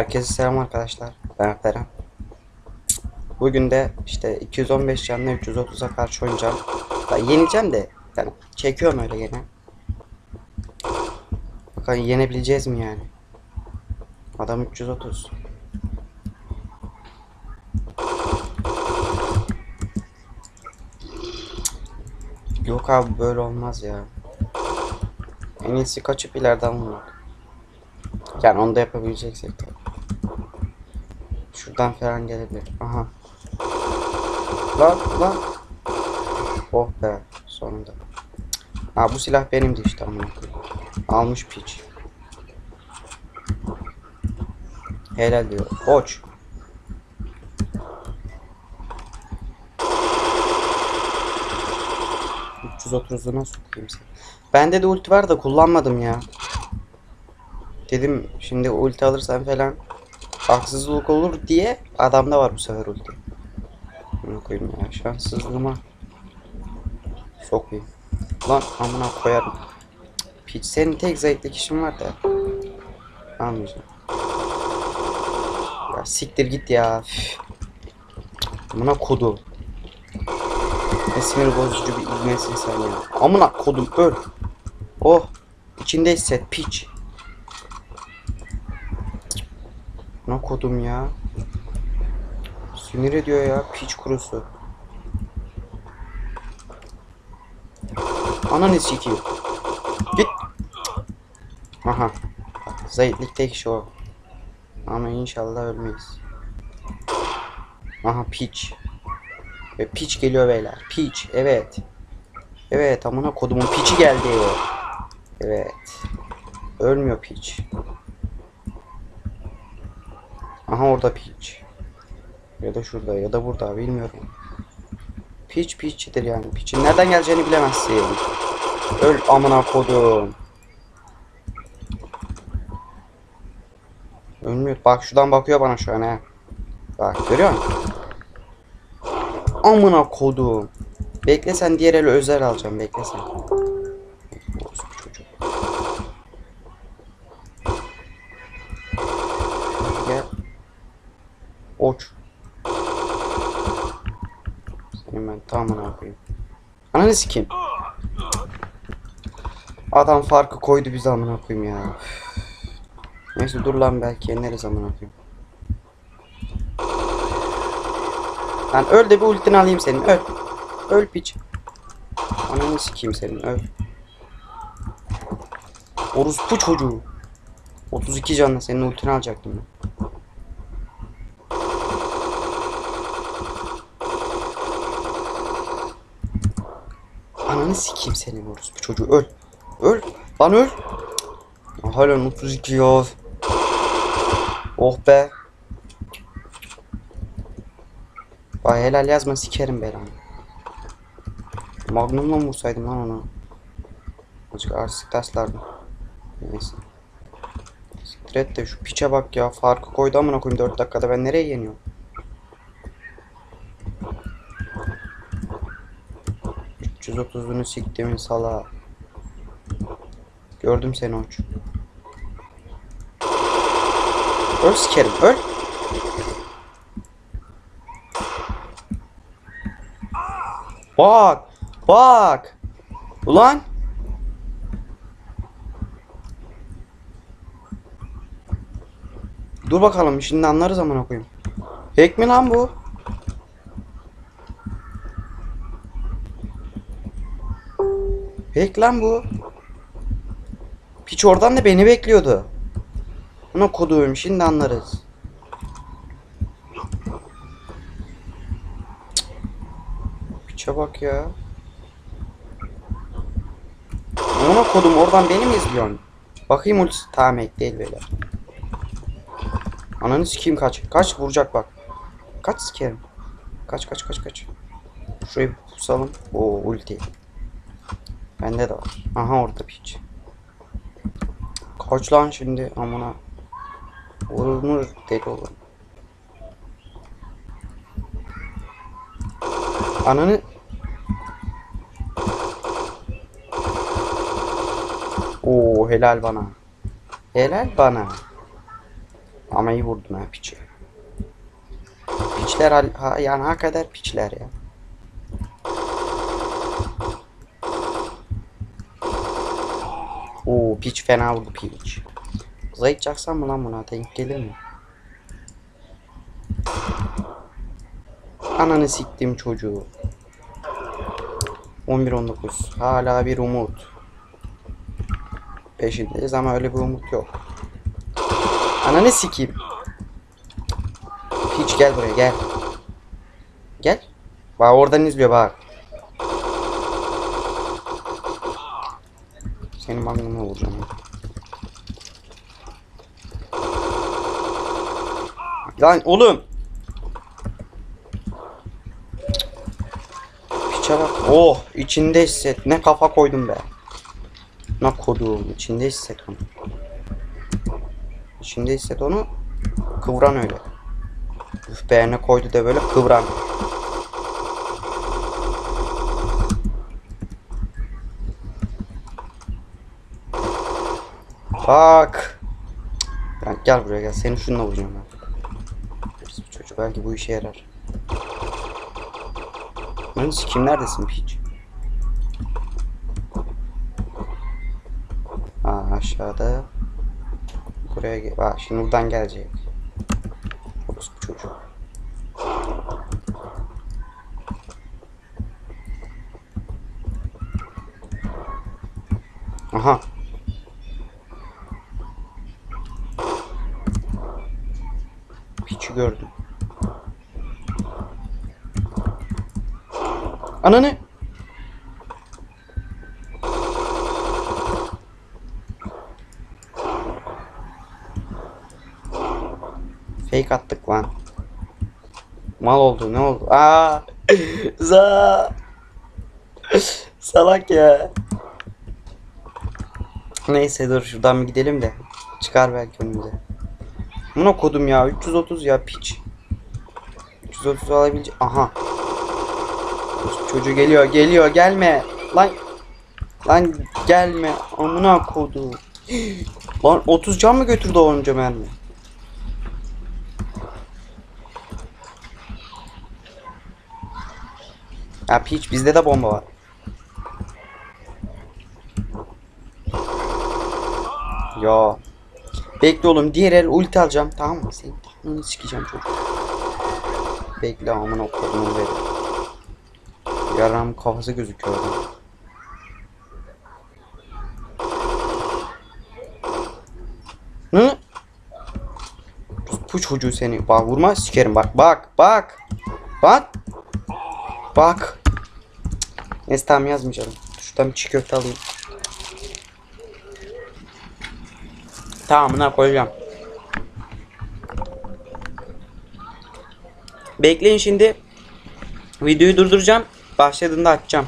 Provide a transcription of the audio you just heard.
Herkese selam arkadaşlar. Ben Ferhan. Bugün de işte 215 canlı 330'a karşı oynayacağım. Ya yenileceğim de yani çekiyorum öyle gene. Bakalım yenebileceğiz mi yani? Adam 330. Yok abi böyle olmaz ya. En iyisi kaçıp ileriden vurmak. Yani onu da yapabileceksek tabii. Şuradan falan gelebilir. Aha. Lan lan. Oh be sonunda. Ha bu silah benimdi işte amına. Almış piç. Helal diyor. Koç. %30'una sokayım seni. Bende de ulti var da kullanmadım ya. Dedim şimdi ulti alırsam falan haksızlık olur diye adamda var bu sefer ulti. Bunu koyayım ya şanssızlığıma sokayım. Lan amına koyarım. Piç senin tek zayıflık işin var da. Almayacağım. Ya siktir git ya. Amına kodu. Ne sinir bozucu bir ilmesin sen ya. Amına kodum öl. Oh. İçinde hisset piç. Ne kodum ya. Sinir ediyor ya piç kurusu. Ananı sikeyim. Git. Aha. Zayıflık tek şey o. Ama inşallah ölmeyiz. Aha piç. Ve piç geliyor beyler. Piç. Evet. Evet amına kodumun piçi geldi. Evet. Ölmüyor piç. Aha orada piç. Ya da şurada ya da burada bilmiyorum. Piç piçidir yani. Piçin nereden geleceğini bilemezsin. Öl amına kodum. Ölmüyor. Bak şuradan bakıyor bana şu an. Bak görüyor musun? Amına kodum. Bekle sen diğer eli özel alacağım. Bekle sen. Gel. Oç. Senin ben tamamını koyayım. Ananı sikeyim. Adam farkı koydu bize amına koyayım ya. Neyse dur lan belki yeneriz amına koyayım. Lan öl de bir ultini alayım senin öl. Öl piç. Ananı sikeyim senin öl. Orospu çocuğu. 32 canla senin ultini alacaktım ben. Ananı sikeyim senin orospu çocuğu öl. Öl. Lan öl. Hala 32 ya. Oh be. Vay helal yazma sikerim belanı. Magnum'la mı vursaydım lan ona? Azıcık artık taslardım. Neyse. Siktir et de şu piçe bak ya. Farkı koydu amına koyayım 4 dakikada ben nereye yeniyorum? ...330'unu siktimin sala. Gördüm seni uç. Öl sikerim öl. Bak. Bak. Ulan. Dur bakalım şimdi anlarız amına koyayım. Hack mi lan bu? Hack lan bu. Piç oradan da beni bekliyordu. Buna koduğum şimdi anlarız. Piçe bak ya. Ona kodum oradan beni mi izliyorsun? Bakayım ultisi tamam hack değil böyle. Ananı sikeyim kaç. Kaç vuracak bak. Kaç sikerim. Kaç kaç kaç kaç. Şurayı pusalım. O ulti. Bende de var. Aha orada piç. Kaç lan şimdi amına. Vurur mu deli olur. Ananı Oo helal bana. Helal bana. Ama iyi vurdun ha piçi. Piçler ha, yani ha kadar piçler ya. Oo piç fena vurdu piç. Zayıf çaksam mı lan buna denk gelir mi? Ananı siktim çocuğu. 11-19 hala bir umut. Peşindeyiz ama öyle bir umut yok. Ananı sikeyim. Piç gel buraya gel. Gel. Bak oradan izliyor bak. Senin magnuma vuracağım. Lan oğlum. Piçe bak. Oh içinde hisset. Ne kafa koydum be. Ne koduğum içinde hisset onu. İçinde hisset onu. Kıvran öyle. Üf be ne koydu da böyle kıvran. Bak. Lan gel buraya gel. Seni şununla vuracağım ben. Çocuk belki bu işe yarar. Lan kim neredesin piç? Aa aşağıda. Buraya gel. Bak şimdi buradan gelecek. Orası bu çocuk. Aha. Piçi gördüm. Ananı. Fake attık lan. Mal oldu ne oldu? Aa! Za! Salak ya. Neyse dur şuradan bir gidelim de. Çıkar belki önümüze. Buna kodum ya 330 ya piç. 330 alabilecek. Aha. Çocuğu geliyor geliyor gelme. Lan. Lan gelme. Amına kodu. Lan 30 can mı götürdü o önce mermi? Ya piç bizde de bomba var. Ya. Bekle oğlum diğer el ulti alacağım tamam mı? Senin tatlını sikeceğim çocuk. Bekle amına kodumu ver. Yaram kafası gözüküyor orada. Hı? Bu çocuğu seni. Bak vurma sikerim bak bak bak. Bak. Bak. Neyse tamam yazmayacağım. Şuradan bir çiğ köfte alayım. Tamamına koyacağım. Bekleyin şimdi. Videoyu durduracağım. Başladığında açacağım.